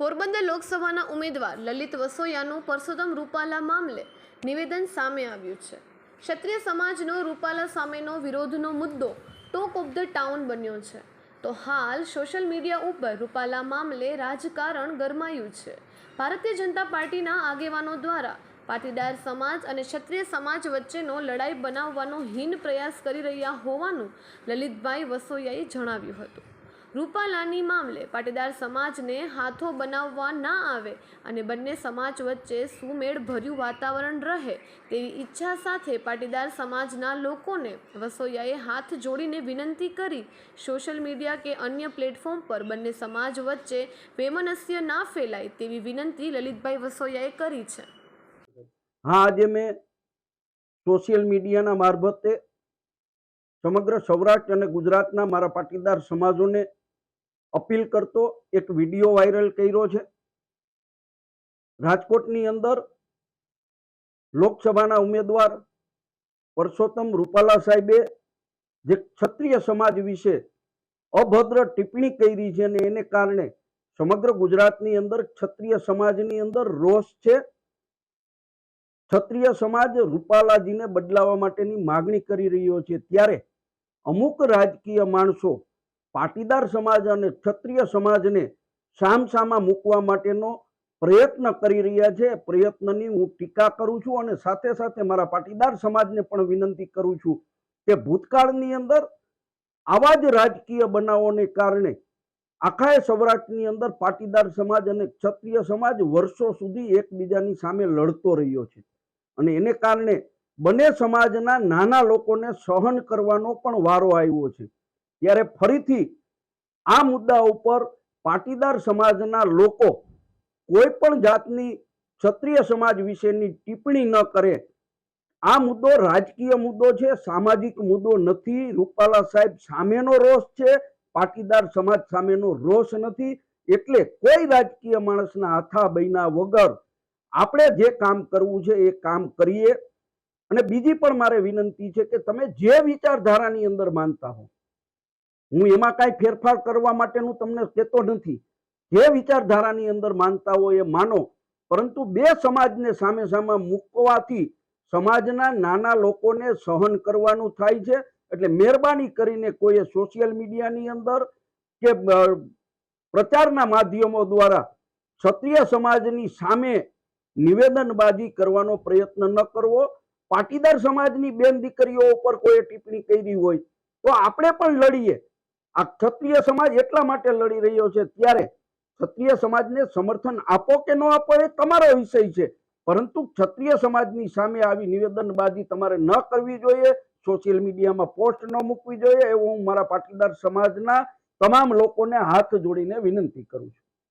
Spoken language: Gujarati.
પોરબંદર લોકસભાના ઉમેદવાર લલિત વસોયાનું પરસોત્તમ રૂપાલા મામલે નિવેદન સામે આવ્યું છે. ક્ષત્રિય સમાજનો રૂપાલા સામેનો વિરોધનો મુદ્દો ટોક ઓફ ધ ટાઉન બન્યો છે. તો હાલ સોશિયલ મીડિયા ઉપર રૂપાલા મામલે રાજકારણ ગરમાયું છે. ભારતીય જનતા પાર્ટીના આગેવાનો દ્વારા પાટીદાર સમાજ અને ક્ષત્રિય સમાજ વચ્ચેનો લડાઈ બનાવવાનો હીન પ્રયાસ કરી રહ્યા હોવાનું લલિતભાઈ વસોયાએ જણાવ્યું હતું. રૂપાલાની મામલે પાટીદાર સમાજને હાથો બનાવવા ના આવે અને બંને સમાજ વચ્ચે સુમેળ ભર્યું વાતાવરણ રહે તેવી ઈચ્છા સાથે પાટીદાર સમાજના લોકોને વસોયાએ હાથ જોડીને વિનંતી કરી સોશિયલ મીડિયા કે અન્ય પ્લેટફોર્મ પર બંને સમાજ વચ્ચે વેમનસ્ય ના ફેલાય તેવી વિનંતી લલિતભાઈ વસોયાએ કરી છે. હા, આજે મેં સોશિયલ મીડિયાના મારફતે સમગ્ર સૌરાષ્ટ્ર અને ગુજરાતના મારા પાટીદાર સમાજોને અપીલ કરતો એક વીડિયો વાયરલ કર્યો છે. રાજકોટની અંદર લોકસભાના ઉમેદવાર પરસોત્તમ રૂપાલા સાહેબે જે ક્ષત્રિય સમાજ વિશે અભદ્ર ટિપ્પણી કરી છે અને એને કારણે સમગ્ર ગુજરાતની અંદર ક્ષત્રિય સમાજની અંદર રોષ છે. ક્ષત્રિય સમાજ રૂપાલાજીને બદલાવવા માટેની માગણી કરી રહ્યો છે. ત્યારે અમુક રાજકીય માણસો પાટીદાર સમાજ અને ક્ષત્રિય સમાજને સામસામા મૂકવા માટેનો પ્રયત્ન કરી રહ્યા છે. પ્રયત્નની હું ટીકા કરું છું અને સાથે સાથે મારા પાટીદાર સમાજને પણ વિનંતી કરું છું કે ભૂતકાળની અંદર આવા જ રાજકીય બનાવોને કારણે આખા સૌરાષ્ટ્રની અંદર પાટીદાર સમાજ અને ક્ષત્રિય સમાજ વર્ષો સુધી એકબીજાની સામે લડતો રહ્યો છે. અને એને કારણે બંને સમાજના નાના લોકોને સહન કરવાનો પણ વારો આવ્યો છે. ત્યારે ફરીથી આ મુદ્દા ઉપર પાટીદાર સમાજના લોકો કોઈ પણ જાતની ક્ષત્રિય સમાજ વિશેની ટિપ્પણી ન કરે. આ મુદ્દો રાજકીય મુદ્દો છે, સામાજિક મુદ્દો નથી. રૂપાલા સાહેબ સામેનો રોષ છે, પાટીદાર સમાજ સામેનો રોષ નથી. એટલે કોઈ રાજકીય માણસના હાથા બૈના વગર આપણે જે કામ કરવું છે એ કામ કરીએ. અને બીજી પણ મારે વિનંતી છે કે તમે જે વિચારધારાની અંદર માનતા હો હું એમાં કાંઈ ફેરફાર કરવા માટેનું તમને કહેતો નથી. જે વિચારધારાની અંદર માનતા હોય એ માનો, પરંતુ બે સમાજને સામે સામે મૂકવાથી સમાજના નાના લોકોને સહન કરવાનું થાય છે. એટલે મહેરબાની કરીને કોઈએ સોશિયલ મીડિયાની અંદર કે પ્રચારના માધ્યમો દ્વારા ક્ષત્રિય સમાજની સામે નિવેદનબાજી કરવાનો પ્રયત્ન ન કરવો. પાટીદાર સમાજની બેન દીકરીઓ ઉપર કોઈ ટિપ્પણી કરી હોય તો આપણે પણ લડીએ. આ ક્ષત્રિય સમાજ એટલા માટે લડી રહ્યો છે ત્યારે ક્ષત્રિય સમાજને સમર્થન આપો કે ન આપો એ તમારો વિષય છે. પરંતુ ક્ષત્રિય સમાજની સામે આવી નિવેદનબાજી તમારે ન કરવી જોઈએ. સોશિયલ મીડિયામાં પોસ્ટ ન મૂકવી જોઈએ. એવું હું મારા પાટીદાર સમાજના તમામ લોકોને હાથ જોડીને વિનંતી કરું છું.